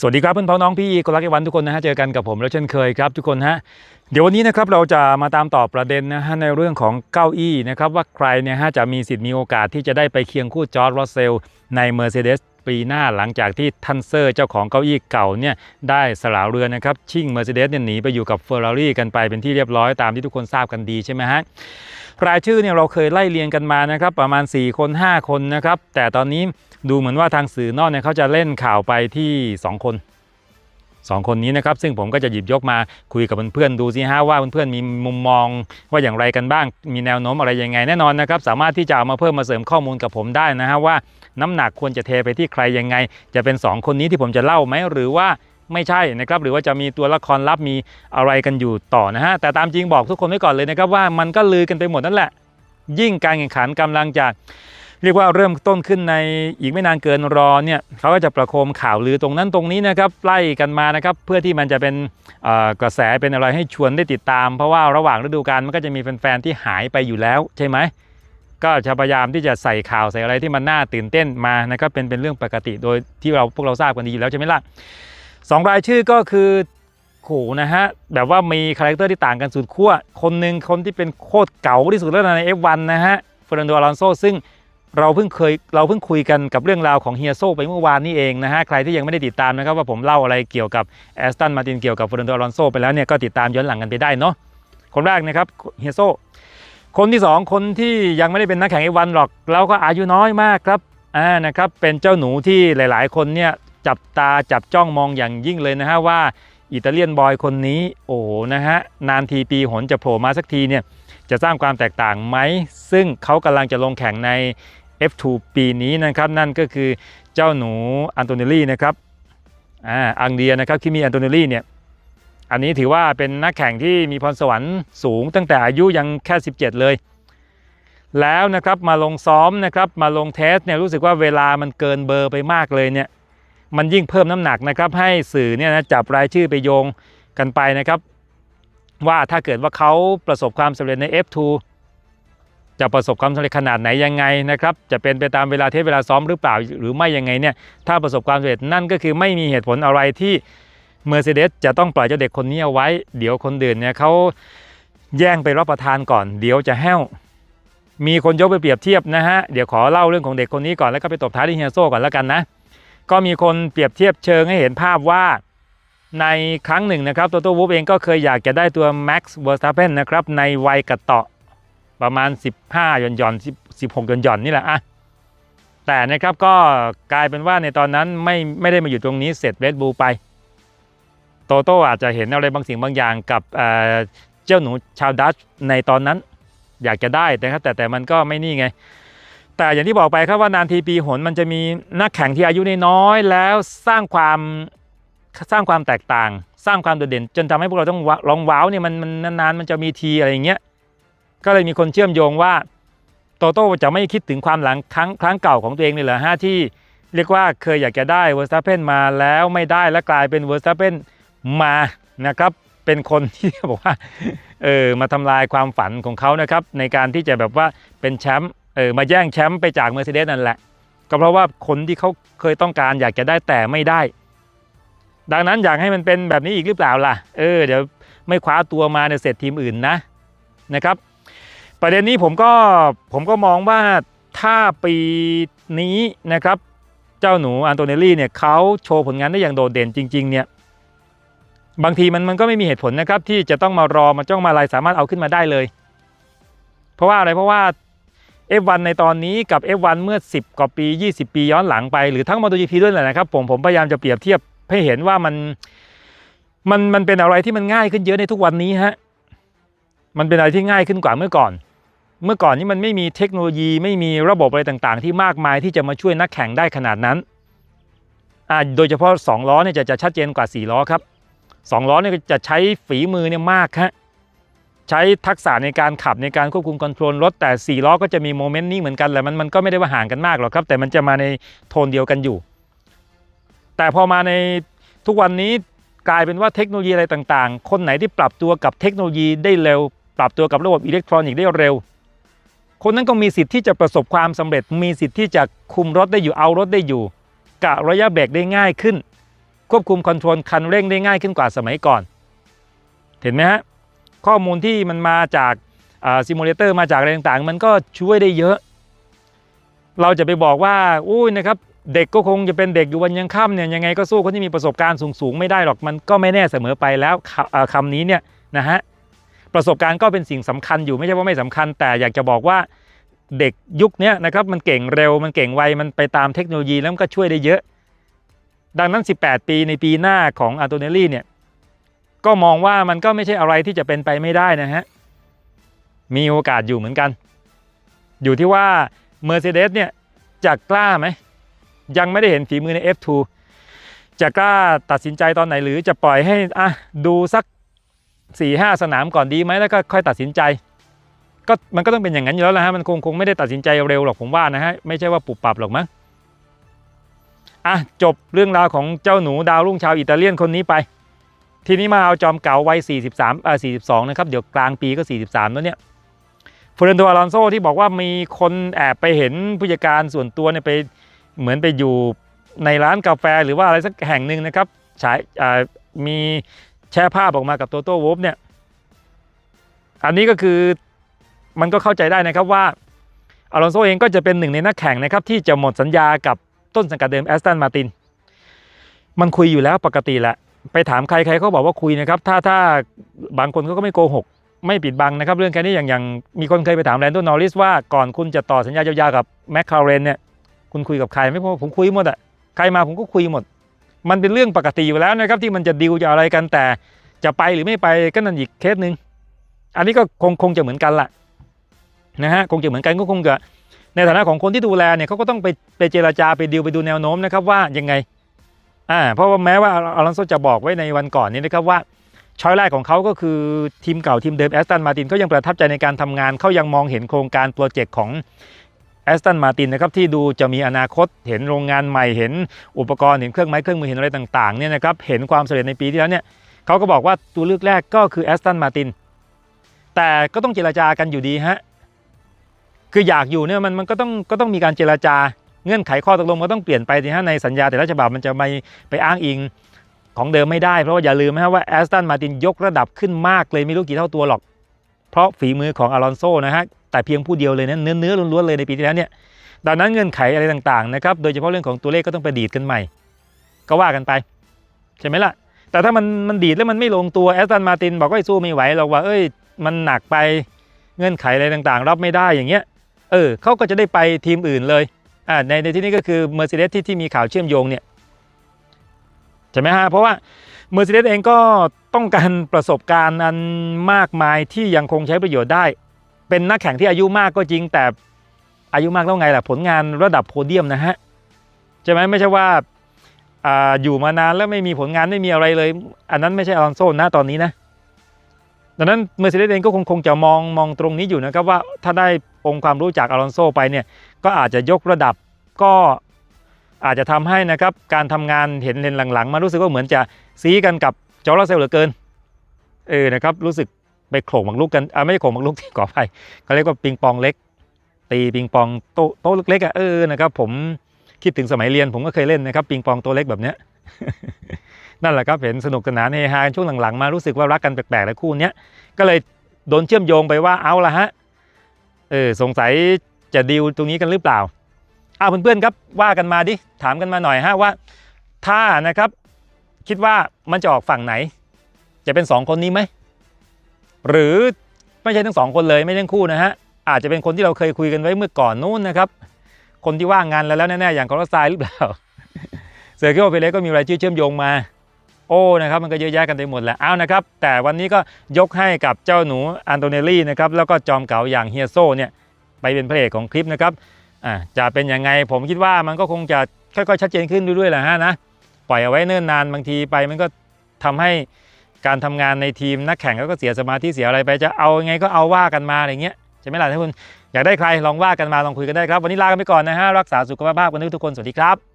สวัสดีครับเพื่อนพ้องน้องพี่คนรักไอวันทุกคนนะฮะเจอกันกับผมแล้วเช่นเคยครับทุกคนฮะเดี๋ยววันนี้นะครับเราจะมาตามตอบประเด็นนะฮะในเรื่องของเก้าอี้นะครับว่าใครเนี่ยฮะจะมีสิทธิ์มีโอกาสที่จะได้ไปเคียงคู่จอร์ดรอสเซลใน Mercedes ปีหน้าหลังจากที่ทันเซอร์เจ้าของเก้าอี้เก่าเนี่ยได้สละเรือนะครับชิ่ง Mercedes เนี่ยหนีไปอยู่กับ Ferrari กันไปเป็นที่เรียบร้อยตามที่ทุกคนทราบกันดีใช่ไหมฮะรายชื่อเนี่ยเราเคยไล่เรียงกันมานะครับประมาณ 4 คน 5 คนนะครับแต่ตอนนี้ ดูเหมือนว่าทางสื่อนอกเนี่ยเขาจะเล่นข่าวไปที่ 2 คน 2 คนนี้นะครับ ซึ่งผมก็จะหยิบยกมาคุยกับเพื่อนๆดูสิฮะว่าเพื่อนๆมีมุมมองว่าอย่างไรกันบ้าง มีแนวโน้มอะไรยังไงแน่นอนนะครับ สามารถที่จะเอามาเพิ่มมาเสริมข้อมูลกับผมได้นะฮะว่าน้ำหนักควรจะเทไปที่ใครยังไง จะเป็น 2 คนนี้ที่ผมจะเล่าไหมหรือว่าไม่ใช่นะครับหรือว่าจะมีตัวละครลับมีอะไรกันอยู่ต่อนะฮะแต่ตามจริงบอกทุกคนไว้ก่อนเลยนะครับว่ามันก็ลือกันไปหมดนั่นแหละ ยิ่งการแข่งขันกำลังจะ เรียกว่าเริ่มต้นขึ้นในอีกไม่นานเกินรอเนี่ยเขาก็จะประโคมข่าวลือตรงนั้นตรงนี้นะครับไล่กันมานะครับเพื่อที่มันจะเป็นกระแสเป็นอะไรให้ชวนได้ติดตาม เพราะว่าระหว่างฤดูกาลมันก็จะมีแฟนๆที่หายไปอยู่แล้วใช่ไหมก็จะพยายามที่จะใส่ข่าวใส่อะไรที่มันน่าตื่นเต้นมานะครับเป็นเป็นเรื่องปกติโดยที่เราพวกเราทราบกันดีอยู่แล้วใช่ไหมล่ะสองรายชื่อก็คือโหนะฮะแบบว่ามีคาแรคเตอร์ที่ต่างกันสุดขั้วคนหนึ่งคนที่เป็นโคตรเก่าที่สุดแล้วใน F1 นะฮะเฟรนันโดอลอนโซซึ่ง เราเพิ่งเคยเราเพิ่งคุยกันกับเรื่องราวของเฮียโซไปเมื่อวานนี้เองนะฮะใครที่ยังไม่ได้ติดตามนะครับว่าผมเล่าอะไรเกี่ยวกับแอสตันมาตินเกี่ยวกับเฟรนันโดอลอนโซไปแล้วเนี่ยก็ติดตามย้อนหลังกันไปได้เนาะคนแรกนะครับเฮียโซคนที่สองคนที่ยังไม่ได้เป็นนักแข่ง F1 หรอกแล้วก็อายุน้อยมากครับอ่านะครับเป็นเจ้าหนูที่หลาย ๆ คนเนี่ยจับตาจับจ้องมองอย่างยิ่งเลยนะฮะว่าอิตาเลียนบอยคนนี้โอ้โหนะฮะนานทีปีหนจะโผล่มาสักทีเนี่ยจะสร้างความแตกต่างไหม ซึ่งเขากำลังจะลงแข่งใน F2 ปีนี้นะครับ นั่นก็คือเจ้าหนูอันโตเนลลี่นะครับอ่าอังเดียนะครับคิมีอันโตเนลลี่เนี่ยอันนี้ถือว่าเป็นนักแข่งที่มีพรสวรรค์สูงตั้งแต่อายุยังแค่ 17 เลย แล้วนะครับมาลงซ้อมนะครับมาลงเทสเนี่ยรู้สึกว่าเวลามันเกินเบอร์ไปมากเลยเนี่ยมันยิ่งเพิ่มน้ำหนักนะครับให้สื่อเนี่ยนะจับรายชื่อไปโยงกันไปนะครับ ว่าถ้าเกิดว่าเขาประสบความสำเร็จใน F2 จะประสบความสำเร็จขนาดไหนยังไงนะครับจะเป็นไปตามเวลาเทสเวลาซ้อมหรือเปล่าหรือไม่ยังไงเนี่ยถ้าประสบความสำเร็จนั่นก็คือไม่มีเหตุผลอะไรที่ Mercedes จะต้องปล่อยเจ้าเด็กคนนี้เอาไว้ เดี๋ยวคนอื่นเนี่ยเขาแย่งไปรับประทานก่อน เดี๋ยวจะแห้ว มีคนยกไปเปรียบเทียบนะฮะเดี๋ยวขอเล่าเรื่องของเด็กคนนี้ก่อนแล้วก็ไปตบท้ายที่เฮียโซ่ก่อนแล้วกันนะก็มีคนเปรียบเทียบเชิงให้เห็นภาพว่าในครั้งหนึ่งนะครับตัวตัววูฟเองก็เคยอยากจะได้ตัว Max Verstappen นะครับในวัยกระเตาะ ประมาณ 15หย่อนหย่อน16หย่อนหย่อนนี่แหละอะแต่นะครับก็กลายเป็นว่าในตอนนั้นไม่ไม่ได้มาอยู่ตรงนี้เสร็จเ d ดบูไป โตโต้อาจจะเห็นอะไรบางสิ่งบางอย่างกับเจ้าหนูชาวดัตช์ในตอนนั้นอยากจะได้นะครับแต่แต่มันก็ไม่นี่ไง แต่อย่างที่บอกไปครับว่านานทีปีหนมันจะมีนักแข่งที่อายุน้อยแล้วสร้างความสร้างความแตกต่าง สร้างความโดดเด่น จนทำให้พวกเราต้องลองว้าวเนี่ยมันมันนานๆมันจะมีทีอะไรอย่างเงี้ย ก็เลยมีคนเชื่อมโยงว่าโตโต้จะไม่คิดถึงความหลังครั้งครั้งเก่าของตัวเองเลยเหรอฮะที่เรียกว่าเคยอยากจะได้เวอร์สตาเพนมาแล้วไม่ได้และกลายเป็นเวอร์สตาเพนมานะครับเป็นคนที่บอกว่าเออมาทำลายความฝันของเขานะครับในการที่จะแบบว่าเป็นแชมป์เออมาแย่งแชมป์ไปจาก Mercedes นั่นแหละ ก็เพราะว่าคนที่เขาเคยต้องการอยากจะได้แต่ไม่ได้ ดังนั้นอยากให้มันเป็นแบบนี้อีกหรือเปล่าล่ะเออเดี๋ยวไม่คว้าตัวมาในยเสร็จทีมอื่นนะนะครับ ประเด็นนี้ผมก็ผมก็มองว่าถ้าปีนี้นะครับ เจ้าหนูอันโตเนลลี่เนี่ยเขาโชว์ผลงานได้อย่างโดดเด่นจริง ๆ เนี่ยบางทีมันมันก็ไม่มีเหตุผลนะครับ ที่จะต้องมารอมาจ้องมาอะไรสามารถเอาขึ้นมาได้เลย เพราะว่าอะไรเพราะว่า F1 ในตอนนี้กับ F1 เมื่อ 10 กว่าปี 20 ปีย้อนหลังไปหรือทั้ง MotoGP ด้วยแหละนะครับ ผมผมพยายามจะเปรียบเทียบให้เห็นว่ามันมันมันเป็นอะไรที่มันง่ายขึ้นเยอะในทุกวันนี้ฮะมันเป็นอะไรที่ง่ายขึ้นกว่าเมื่อก่อน เมื่อก่อนนี้มันไม่มีเทคโนโลยีไม่มีระบบอะไรต่างๆ ที่มากมายที่จะมาช่วยนักแข่งได้ขนาดนั้นโดยเฉพาะ 2 ล้อเนี่ยจะจะชัดเจนกว่า 4 ล้อครับ 2 ล้อเนี่ยจะใช้ฝีมือเนี่ยมากฮะใช้ทักษะในการขับในการควบคุมคอนโทรลรถแต่ 4 ล้อก็จะมีโมเมนต์นี้เหมือนกันแหละมันมันก็ไม่ได้ว่าห่างกันมากหรอกครับ แต่มันจะมาในโทนเดียวกันอยู่ แต่พอมาในทุกวันนี้กลายเป็นว่าเทคโนโลยีอะไรต่างๆ คนไหนที่ปรับตัวกับเทคโนโลยีได้เร็ว ปรับตัวกับระบบอิเล็กทรอนิกส์ได้เร็ว คนนั้นก็มีสิทธิ์ที่จะประสบความสำเร็จ มีสิทธิ์ที่จะคุมรถได้อยู่เอารถได้อยู่กะระยะเบรกได้ง่ายขึ้น ควบคุมคอนโทรลคันเร่งได้ง่ายขึ้นกว่าสมัยก่อน เห็นไหมฮะข้อมูลที่มันมาจากซิมูเลเตอร์มาจากอะไรต่างๆ มันก็ช่วยได้เยอะ เราจะไปบอกว่าอุ้ยนะครับเด็กก็คงจะเป็นเด็กอยู่วันยังค่ำเนี่ยยังไงก็สู้คนที่มีประสบการณ์สูงๆ ไม่ได้หรอกมันก็ไม่แน่เสมอไปแล้วคเอ่อคำนี้เนี่ยนะฮะ ประสบการณ์ก็เป็นสิ่งสำคัญอยู่ไม่ใช่ว่าไม่สำคัญ แต่อยากจะบอกว่าเด็กยุคนี้นะครับมันเก่งเร็วมันเก่งไวมันไปตามเทคโนโลยีแล้วมันก็ช่วยได้เยอะ ดังนั้น 18 ปีในปีหน้าของอันโตเนลลี่เนี่ยก็มองว่ามันก็ไม่ใช่อะไรที่จะเป็นไปไม่ได้นะฮะมีโอกาสอยู่เหมือนกัน อยู่ที่ว่า Mercedes เนี่ยจะกล้าไหมยังไม่ได้เห็นฝีมือใน F2 จะกล้าตัดสินใจตอนไหนหรือจะปล่อยให้อะดูสัก 4-5สนามก่อนดีไหมแล้วก็ค่อยตัดสินใจ ก็มันก็ต้องเป็นอย่างนั้นอยู่แล้วนะฮะมันคงคงไม่ได้ตัดสินใจเร็วหรอกผมว่านะฮะไม่ใช่ว่าปุบปับหรอกมั้งอะจบเรื่องราวของเจ้าหนูดาวรุ่งชาวอิตาเลียนคนนี้ไป ทีนี้มาเอาจอมเก่าวัย 43อ่า42 นะครับ เดี๋ยวกลางปีก็ 43 แล้วเนี่ยเฟรนโดอาลอนโซที่บอกว่ามีคนแอบไปเห็นผู้จัดการส่วนตัวเนี่ยไปเหมือนไปอยู่ในร้านกาแฟหรือว่าอะไรสักแห่งหนึ่งนะครับฉายมี แชร์ภาพออกมากับโตโต้วอฟเนี่ยอันนี้ก็คือมันก็เข้าใจได้นะครับว่าอลอนโซเองก็จะเป็นหนึ่งในนักแข่งนะครับที่จะหมดสัญญากับต้นสังกัดเดิมแอสตันมาตินมันคุยอยู่แล้วปกติแหละไปถามใครใครเขาบอกว่าคุยนะครับ ถ้าถ้าบางคนเขาก็ไม่โกหก ไม่ปิดบังนะครับ เรื่องแค่นี้อย่างอย่างมีคนเคยไปถามแรนดอนนอริสว่าก่อนคุณจะต่อสัญญายาวๆกับแมคคาเรนเนี่ยคุณคุยกับใครไม่พอผมคุยหมดอะใครมาผมก็คุยหมด มันเป็นเรื่องปกติอยู่แล้วนะครับที่มันจะดิวจะอะไรกันแต่จะไปหรือไม่ไปก็นั่นอีกเคสหนึ่งอันนี้ก็คงคงจะเหมือนกันละนะฮะคงจะเหมือนกันก็คงจะในฐานะของคนที่ดูแลเนี่ยเขาก็ต้องไปไปเจราจาไปดิวไปดูแนวโน้มนะครับว่ายังไงอ่าเพราะว่าแม้ว่าอลอนโซจะบอกไว้ในวันก่อนนี้นะครับว่าช้อยแรกของเขาก็คือทีมเก่าทีมเดิมแอสตันมาตินเขายังประทับใจในการทำงานเขายังมองเห็นโครงการโปรเจกต์ของ แอสตันมาตินนะครับที่ดูจะมีอนาคตเห็นโรงงานใหม่เห็นอุปกรณ์เห็นเครื่องไม้เครื่องมือเห็นอะไรต่างๆเนี่ยนะครับเห็นความสำเร็จในปีที่แล้วเนี่ยเขาก็บอกว่าตัวเลือกแรกก็คือแอสตันมาตินแต่ก็ต้องเจราจากันอยู่ดีฮะคืออยากอยู่เนี่ยมันมันก็ต้องก็ต้องมีการเจราจาเงื่อนไขข้อตกลงมันต้องเปลี่ยนไปสิฮะในสัญญาแต่ละฉบับมันจะไม่ไปอ้างอิงของเดิมไม่ได้เพราะว่าอย่าลืมนะฮะว่าแอสตันมาตินยกระดับขึ้นมากเลยไม่รู้กี่เท่าตัวหรอก เพราะฝีมือของอลอนโซนะฮะ แต่เพียงผู้เดียวเลยนะเนื้อเนื้อล้วนๆเลยในปีที่แล้วเนี่ยดังนั้นเงื่อนไขอะไรต่างๆนะครับโดยเฉพาะเรื่องของตัวเลขก็ต้องไปดีดกันใหม่ ก็ว่ากันไป ใช่ไหมล่ะ แต่ถ้ามันมันดีดแล้วมันไม่ลงตัวแอสตันมาตินบอกว่าสู้ไม่ไหวหรอกว่าเอ้ย มันหนักไปเงื่อนไขอะไรต่างๆ รับไม่ได้อย่างเงี้ยเออเขาก็จะได้ไปทีมอื่นเลยอ่าในในที่นี้ก็คือ Mercedes ที่ที่มีข่าวเชื่อมโยงเนี่ยใช่ไหมฮะเพราะว่า Mercedes เองก็ต้องการประสบการณ์อันมากมายที่ยังคงใช้ประโยชน์ได้ เป็นนักแข่งที่อายุมากก็จริง แต่อายุมากแล้วไงล่ะผลงานระดับโพเดียมนะฮะใช่ไหมไม่ใช่ว่าอยู่มานานแล้วไม่มีผลงานไม่มีอะไรเลย อันนั้นไม่ใช่อลอนโซนะตอนนี้นะดังนั้น Mercedes เองก็คงคงจะมองมองตรงนี้อยู่นะครับว่าถ้าได้องค์ความรู้จากอลอนโซไปเนี่ยก็อาจจะยกระดับก็อาจจะทำให้นะครับการทำงานเห็นเลนหลังๆ มารู้สึกว่าเหมือนจะซีกันกับจอร์จเซลเหลือเกินเออนะครับรู้สึก ไปโขกหมากรุกกันอ่าไม่ใช่โขกหมากรุกที่ก่อไปเขาเรียกว่าปิงปองเล็ก ตีปิงปองโต๊ะโต๊ะเล็กๆอะเออนะครับผมคิดถึงสมัยเรียนผมก็เคยเล่นนะครับ ปิงปองตัวเล็กแบบเนี้ยนั่นแหละครับเห็นสนุกสนานเฮฮาช่วงหลังๆมารู้สึกว่ารักกันแปลกๆแล้วคู่เนี้ยก็เลยโดนเชื่อมโยงไปว่าเอาละฮะเออสงสัยจะดีลตรงนี้กันหรือเปล่าอ้าวเพื่อนๆครับว่ากันมาดิถามกันมาหน่อยฮะว่า ถ้านะครับ คิดว่ามันจะออกฝั่งไหน จะเป็น 2 คนนี้ไหม หรือไม่ใช่ทั้งสองคนเลยไม่ใช่ทั้งคู่นะฮะอาจจะเป็นคนที่เราเคยคุยกันไว้เมื่อก่อนนู้นนะครับ คนที่ว่างงานแล้วแล้วแน่ๆอย่างคอร์สไซหรือเปล่าเซอร์เคิลเปเรก็มีรายชื่อเชื่อมโยงมา โอ้นะครับมันก็เยอะแยะกันไปหมดแหละเอานะครับ แต่วันนี้ก็ยกให้กับเจ้าหนูอันโตเนลลี่นะครับแล้วก็จอมเก่าอย่างเฮียโซเนี่ยไปเป็นพระเอกของคลิปนะครับอ่าจะเป็นยังไงผมคิดว่ามันก็คงจะค่อยๆชัดเจนขึ้นเรื่อยๆแหละฮะนะปล่อยเอาไว้เนิ่นนานบางทีไปมันก็ทำให้ การทำงานในทีมนักแข่งเขาก็เสียสมาธิเสียอะไรไปจะเอาไงก็เอาว่ากันมาอะไรเงี้ยใช่ไหมล่ะท่านคุณอยากได้ใครลองว่ากันมาลองคุยกันได้ครับ วันนี้ลากันไปก่อนนะฮะรักษาสุขภาพกันทุกคนสวัสดีครับ